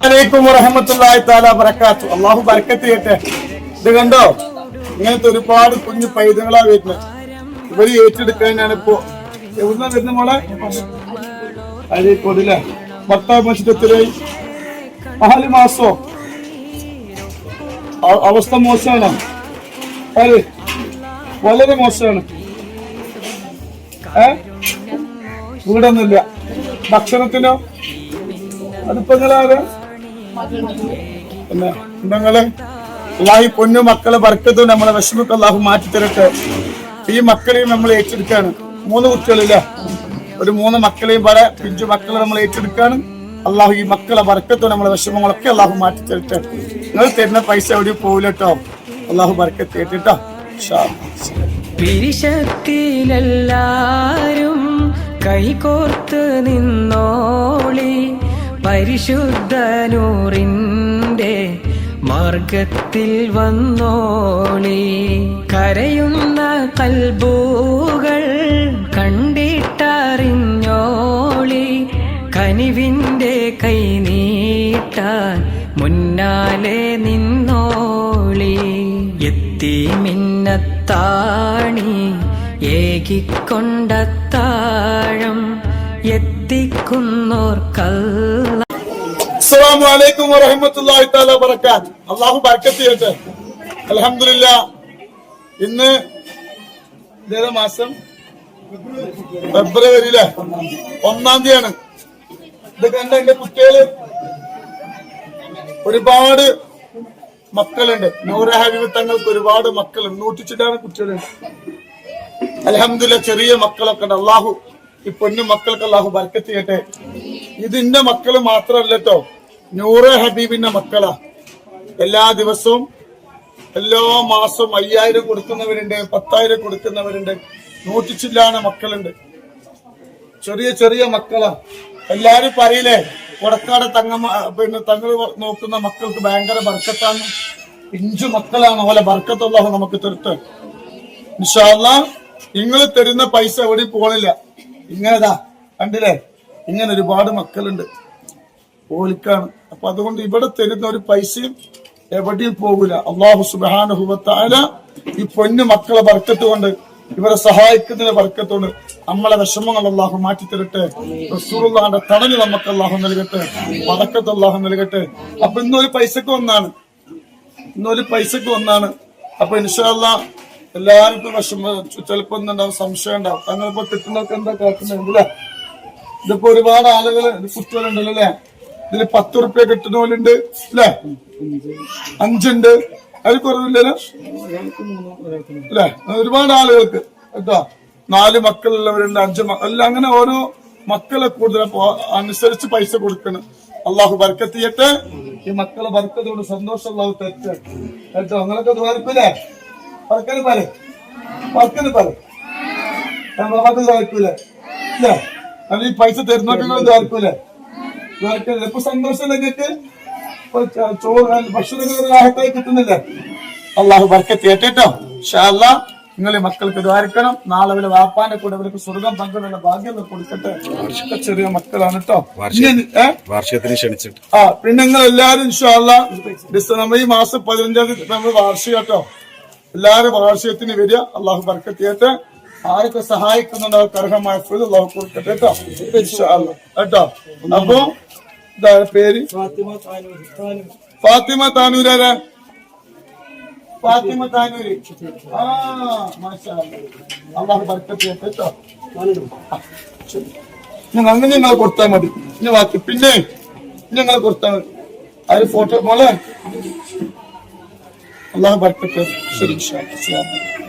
അലൈക്കും വറഹമത്തുള്ളാഹി തആല ബറകാത്തു അള്ളാഹു ബർക്കത്ത് ചെയ്യട്ടെ. ഇത് കണ്ടോ? ഇങ്ങനത്തെ ഒരുപാട് കുഞ്ഞു പൈതങ്ങളാ വരുന്നത് ഇവർ ഏറ്റെടുക്കാനാണ് ഇപ്പോ. എവിടുന്നാ വരുന്ന മോളെ? അരീക്കോടില്ലേ പത്താം വർഷത്തിലായി നാല് മാസോ? അവസ്ഥ മോശമാണ് അതെ വളരെ മോശമാണ് ഏ? വീടൊന്നുമില്ല. ഭക്ഷണത്തിനോ? അതിപ്പോ നിങ്ങളാര് നിങ്ങൾ അള്ളാഹി പൊന്നു മക്കളെ വർക്കത്തും നമ്മളെ വിഷമൊക്കെ അള്ളാഹു മാറ്റി തരട്ടെ ഈ മക്കളെയും നമ്മൾ ഏറ്റെടുക്കാണ്. മൂന്ന് കുട്ടികളില്ല? ഒരു മൂന്ന് മക്കളെയും പല പിഞ്ചു മക്കളെ നമ്മൾ ഏറ്റെടുക്കാണ്. അള്ളാഹു ഈ മക്കളെ വർക്കത്തും നമ്മളെ വിഷമങ്ങളൊക്കെ അള്ളാഹു മാറ്റി തരട്ടെ നിങ്ങൾ തരുന്ന പൈസ എവിടെയും പോവില്ല കേട്ടോ. അള്ളാഹു ബർക്കത്ത് കേട്ടിട്ടോ പിരിശത്തിലെല്ലാരും കൈകോർത്ത് നിന്നോളി പരിശുദ്ധനൂറിന്റെ മാർഗത്തിൽ വന്നോളി കരയുന്ന കൽബൂകൾ കണ്ടിട്ടറിഞ്ഞോളി. കനിവിന്റെ കൈ നീട്ടാൻ മുന്നാലെ നിന്നോളി. എത്തി മിന്നത്താണി ഏകിക്കൊണ്ടത്താഴം എത്തിക്കുന്നോർക്കല്ല. അസ്സലാമു അലൈക്കും വറഹ്മത്തുള്ളാഹി തആല വബറകാത്ത്. അല്ലാഹു ബർക്കത്ത് ചെയ്യട്ടെ. അൽഹംദുലില്ല. ഇന്ന് ഇതേതാ മാസം? ഫെബ്രുവരിയിലെ ഒന്നാം തീയതിയാണ്. ഇത് കണ്ട എന്റെ കുട്ടികൾ ഒരുപാട് മക്കളുണ്ട്. നൂറ ഹബീബ് തങ്ങൾക്ക് ഒരുപാട് മക്കളുണ്ട്. നൂറ്റിച്ചിട്ടാണ് കുട്ടികളുണ്ട് അലഹമില്ല ചെറിയ മക്കളൊക്കെ ഉണ്ട്. അള്ളാഹു ഈ പൊന്നു മക്കൾക്ക് അള്ളാഹു ബർക്കത്ത് ചെയ്യട്ടെ. ഇതിന്റെ മക്കൾ മാത്രമല്ല കേട്ടോ നൂറ് ഹബീബിന്റെ മക്കളാ. എല്ലാ ദിവസവും എല്ലാ മാസവും അയ്യായിരം കൊടുക്കുന്നവരുണ്ട് പത്തായിരം കൊടുക്കുന്നവരുണ്ട്. നൂറ്റിച്ചില്ലാണ് മക്കളുണ്ട്. ചെറിയ ചെറിയ മക്കളാ. എല്ലാരും പറയില്ലേ കൊടക്കാട് തങ്ങ പിന്നെ തങ്ങൾ നോക്കുന്ന മക്കൾക്ക് ഭയങ്കര ബർക്കത്താണ്. പിഞ്ചു മക്കളാണ് ഓലെ ബർക്കത്തുള്ള നമുക്ക് തരുത്ത് ഇൻഷാല്ല നിങ്ങൾ തരുന്ന പൈസ എവിടെയും പോണില്ല. ഇങ്ങനെതാ കണ്ടില്ലേ? ഇങ്ങനെ ഒരുപാട് മക്കളുണ്ട്. ഓലിക്കാണ്. അപ്പൊ അതുകൊണ്ട് ഇവിടെ തരുന്ന ഒരു പൈസയും എവിടെയും പോകില്ല അള്ളാഹു സുബാനുഭവത്തായ ഈ പൊന്നു മക്കളെ വർക്കത്ത് കൊണ്ട് ഇവരെ സഹായിക്കുന്നതിന് വർക്കത്തോണ്ട് നമ്മളെ വിഷമങ്ങൾ അള്ളാഹു മാറ്റി തരട്ടെ റസൂറുള്ളാന്റെ തടഞ്ഞ് നമുക്ക് അള്ളാഹു നൽകട്ടെ. വടക്കത്ത് അള്ളാഹു നൽകട്ടെ. അപ്പൊ ഇന്നൊരു പൈസക്ക് ഒന്നാണ് ഇന്നൊരു പൈസക്ക് ഒന്നാണ് അപ്പൊ ഇൻഷാല്ല എല്ലാവർക്കും വിഷമ ചിലപ്പോ ഒന്നുണ്ടാവും സംശയം ഉണ്ടാവും. അങ്ങനെ ഇപ്പൊ കിട്ടുന്നവർക്ക് എന്താ കാട്ടുന്നത്? ഇതിപ്പോ ഒരുപാട് ആളുകൾ കുട്ടികളുണ്ടല്ലോ അല്ലേ? ഇതിൽ പത്ത് റുപ്യ ഉണ്ട് അല്ലേ? അഞ്ചുണ്ട്. അതിൽ കുറവില്ലല്ലോ? അല്ലേ? ഒരുപാട് ആളുകൾക്ക് കേട്ടോ? നാല് മക്കളുള്ളവരുണ്ട് അഞ്ച് അല്ല അങ്ങനെ ഓരോ മക്കളെ കൂടുതൽ അനുസരിച്ച് പൈസ കൊടുക്കണം. അള്ളാഹു ബർക്കത്ത് ഈ മക്കളെ ബർക്കത്തോട് സന്തോഷം അള്ളാഹു തെറ്റ് കേട്ടോ? നിങ്ങളൊക്കെ ദ്വാരക്കൂലേ വർക്കന് പറ വർക്കന് പറ നമുക്ക് ദ്വാരക്കൂലേ ഇല്ലേ അല്ല? ഈ പൈസ തരുന്നൊക്കെ ദ്വാരക്കൂലേ ഇപ്പൊ സന്തോഷം ഇപ്പൊ ച- ചോറ് ഭക്ഷണങ്ങൾ ആഹത്തായി കിട്ടുന്നില്ല? അള്ളാഹു ബർക്കത്ത് കേട്ടോ ഷാല്ല നിങ്ങൾ ഈ മക്കൾക്ക് ദ്വാരിക്കണം നാളെ വരെ വാപ്പാന്റെ കൂടെ അവർക്ക് സ്വർഗം പങ്കുള്ള ഭാഗ്യം കൊടുക്കട്ടെ. ചെറിയ മക്കളാണ് കേട്ടോ. വാർഷികത്തിന് ക്ഷണിച്ചിട്ട്. ആ പിന്നെ നിങ്ങൾ എല്ലാരും ഇൻഷാല്ല നമ്മൾ ഈ മാസം പതിനഞ്ചാം തീയതി നമ്മൾ വാർഷിക കേട്ടോ. എല്ലാരും വാർഷികത്തിന് വരിക. അള്ളാഹു ബർക്കത്ത് ചെയ്യട്ടെ ആരൊക്കെ സഹായിക്കുന്നുണ്ട് അവർക്ക് അർഹമായ ഫുൾ അള്ളാഹു കൊടുക്കട്ടെ കേട്ടോ. കേട്ടോ. അപ്പോ ഇതാ പേര്? ഫാത്തിമ താനൂരാരാ ഫാത്തിമ താനൂര് ആ മാഷാ. അള്ളാഹു ബർക്കത്ത് കേട്ടോ. ഞങ്ങൾ അങ്ങനെ ഞങ്ങൾ കൊടുത്താൽ മതി. ഇനി ബാക്കി പിന്നെ ഞങ്ങൾ കൊടുത്താൽ മതി. ആര് ഫോട്ടോ മോളെ? അള്ളാഹു ബർക്കത്ത് ശരി. അസ്സലാമു അലൈക്കും.